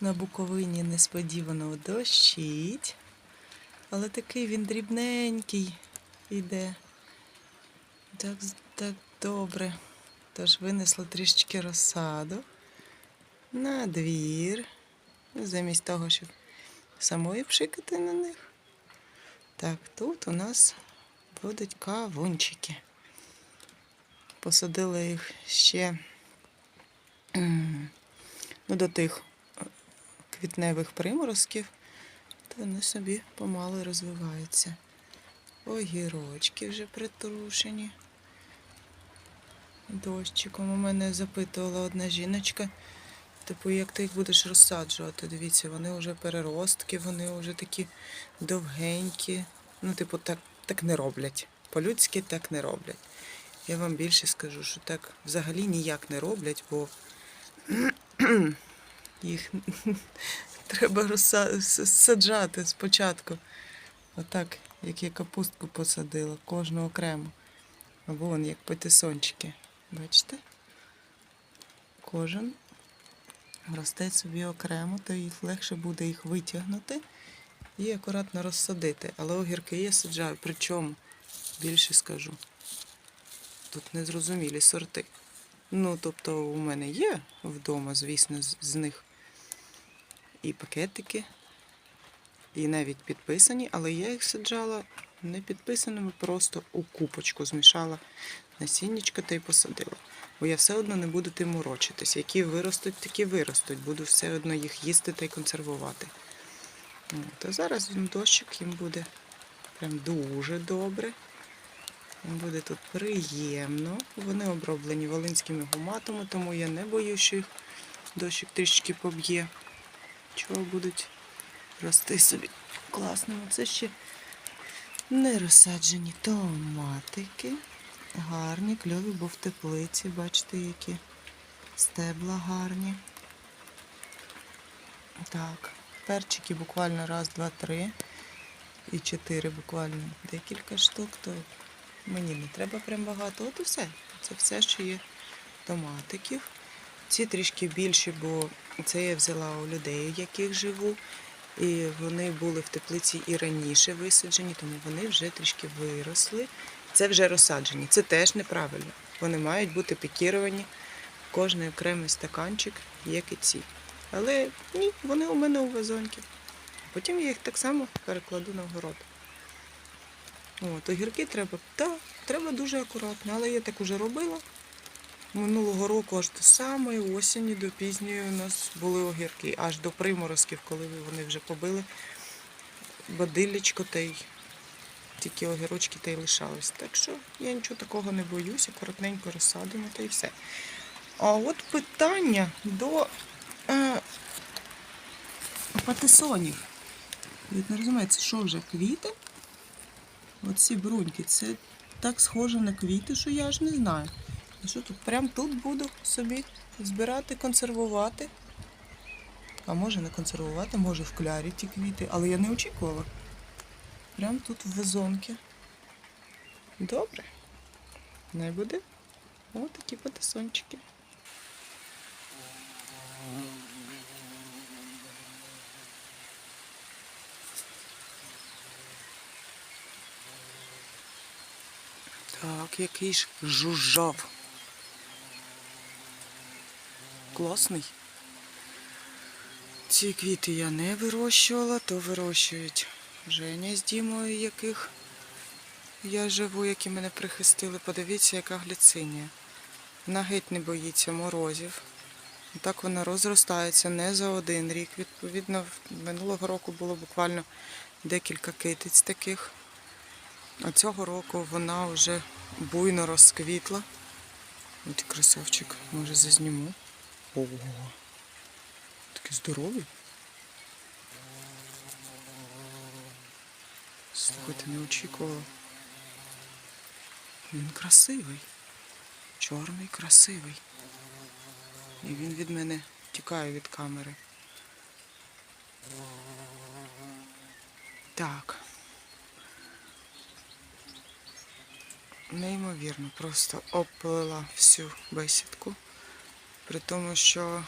На Буковині несподівано дощить, але такий він дрібненький іде. Так, так добре. Тож винесло трішечки розсаду на двір, замість того, щоб самої пшикати на них. Так, тут у нас будуть кавунчики. Посадила їх ще ну, до тих квітневих приморозків, то вони собі помалу розвиваються. Огірочки вже притрушені. Дощиком у мене запитувала одна жіночка. Типу, як ти їх будеш розсаджувати? Дивіться, вони вже переростки, вони вже такі довгенькі. Ну, типу, так, так не роблять. По-людськи так не роблять. Я вам більше скажу, що так взагалі ніяк не роблять, бо їх треба розса- с- саджати спочатку. Отак, як я капустку посадила, кожну окремо. Або вон як патисончики. Бачите? Кожен росте собі окремо, то їх легше буде їх витягнути і акуратно розсадити. Але огірки я саджаю. Причому, більше скажу, тут незрозумілі сорти. Ну, тобто, у мене є вдома, звісно, з, них і пакетики, і навіть підписані, але я їх саджала не підписаними, просто у купочку змішала насіннячко та й посадила. Бо я все одно не буду тим морочитись. Які виростуть, такі виростуть. Буду все одно їх їсти та й консервувати. От, зараз він дощик їм буде прям дуже добре. Буде тут приємно. Вони оброблені волинськими гуматами, тому я не боюсь, що їх дощик трішки поб'є. Чого будуть рости собі класними. Це ще не розсаджені томатики. Гарні, кльові, бо в теплиці, бачите, які стебла гарні. Так, перчики буквально раз, два, три і чотири буквально декілька штук, то мені не треба прям багато. От і все. Це все, що є томатиків. Ці трішки більші, бо це я взяла у людей, у яких живу. І вони були в теплиці і раніше висаджені, тому вони вже трішки виросли. Це вже розсаджені. Це теж неправильно. Вони мають бути пікіровані. Кожний окремий стаканчик, як і ці. Але ні, вони у мене у вазоньки. Потім я їх так само перекладу на город. От, огірки треба, так, треба дуже акуратно, але я так уже робила. Минулого року аж до самої осені, до пізньої у нас були огірки, аж до приморозків, коли вони вже побили бадиллячко та й тільки огірочки та й лишались. Так що я нічого такого не боюся, коротненько розсадимо та й все. А от питання до е, патисонів. Ви не розумієте, що вже квіти? Оці бруньки, це так схоже на квіти, що я аж не знаю. І що тут? Прям тут буду собі збирати, консервувати. А може не консервувати, може в клярі ті квіти, але я не очікувала. Прям тут в вазонки. Добре. Не буде. Ось такі патисончики. Так, який ж жужжав. Класний. Ці квіти я не вирощувала, то вирощують Женя з Дімою, яких я живу, які мене прихистили. Подивіться, яка гліцинія. Вона геть не боїться морозів. Так вона розростається не за один рік. Відповідно, минулого року було буквально декілька китиць таких. А цього року вона вже буйно розквітла. Ось красавчик, може зазніму. Ого. Такі здорові. Слухайте, не очікувала. Він красивий. Чорний, красивий. І він від мене тікає від камери. Так. Неймовірно, просто обплила всю бесідку. При тому, що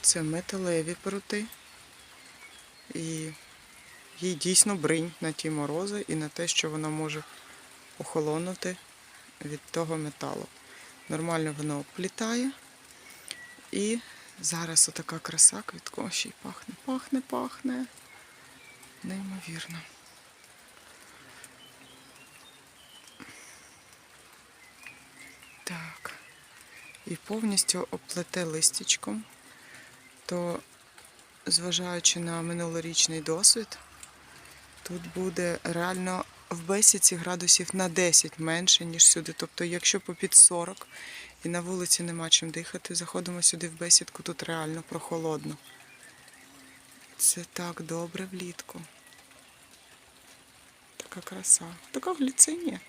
Це металеві прути. І їй дійсно бринь на ті морози і на те, що вона може охолонути від того металу. Нормально воно обплітає. І зараз отака краса квіткова ще й пахне. Пахне, пахне. Неймовірно. Так. І повністю оплете листячком, то, зважаючи на минулорічний досвід, тут буде реально в бесіці градусів на 10 менше, ніж сюди. Тобто, якщо по під 40 і на вулиці нема чим дихати, заходимо сюди в бесідку, тут реально прохолодно. Це так добре влітку. Така краса. Така гліцинія.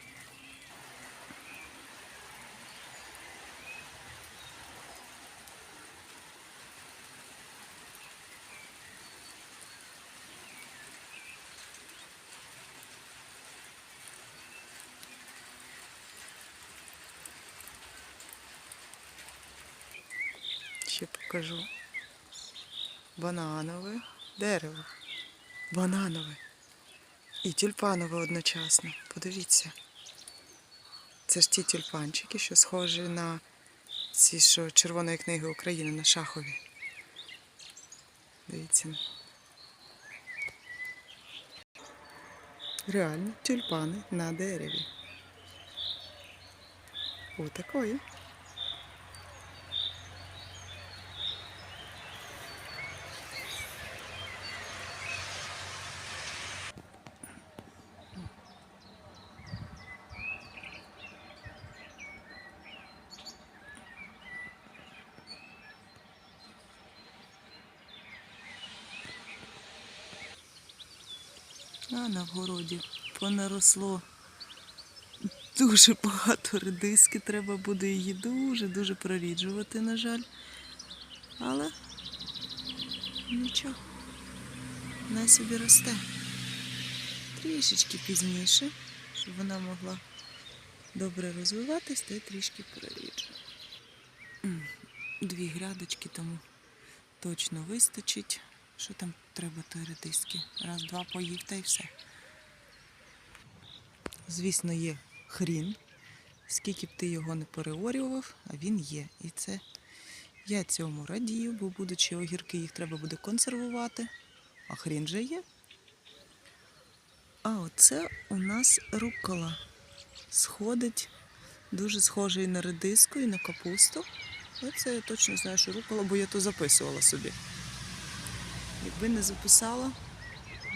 Ще покажу. Бананове дерево. Бананове. І тюльпанове одночасно. Подивіться. Це ж ті тюльпанчики, що схожі на ці, що Червоної книги України на шахові. Дивіться. Реально тюльпани на дереві. Отакої. А на вгороді понаросло дуже багато редиски. Треба буде її дуже-дуже проріджувати, на жаль. Але нічого, вона собі росте. Трішечки пізніше, щоб вона могла добре розвиватись, та й трішки проріджу. Дві грядочки, тому точно вистачить. Що там треба тої редиски? Раз, два поїв та й все. Звісно, є хрін. Скільки б ти його не переорював, а він є. І це я цьому радію, бо будучи огірки, їх треба буде консервувати. А хрін вже є. А оце у нас рукола. Сходить дуже схожий на редиску, і на капусту. Оце я точно знаю, що рукола, бо я то записувала собі. Якби не записала,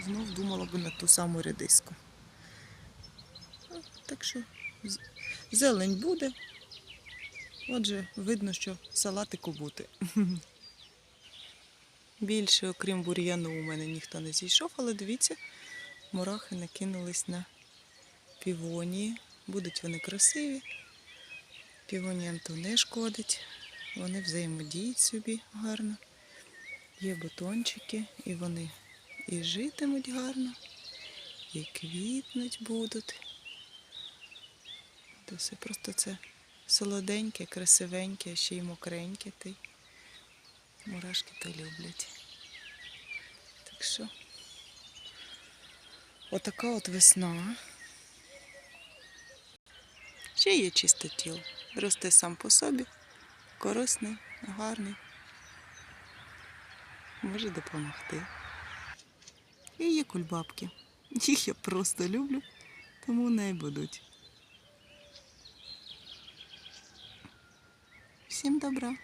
знов думала би на ту саму редиску. Так що зелень буде. Отже, видно, що салатику бути. Більше, окрім бур'яну, у мене ніхто не зійшов, але дивіться, мурахи накинулись на півонії. Будуть вони красиві. Півоніям то не шкодить. Вони взаємодіють собі гарно. Є бутончики, і вони і житимуть гарно, і квітнуть будуть. Все просто це солоденьке, красивеньке, ще й мокреньке. Й мурашки то люблять. Так що отака от весна. Ще є чистотіл. Росте сам по собі, корисний, гарний може допомогти. І є кульбабки. Їх я просто люблю, тому не будуть. Всім добра!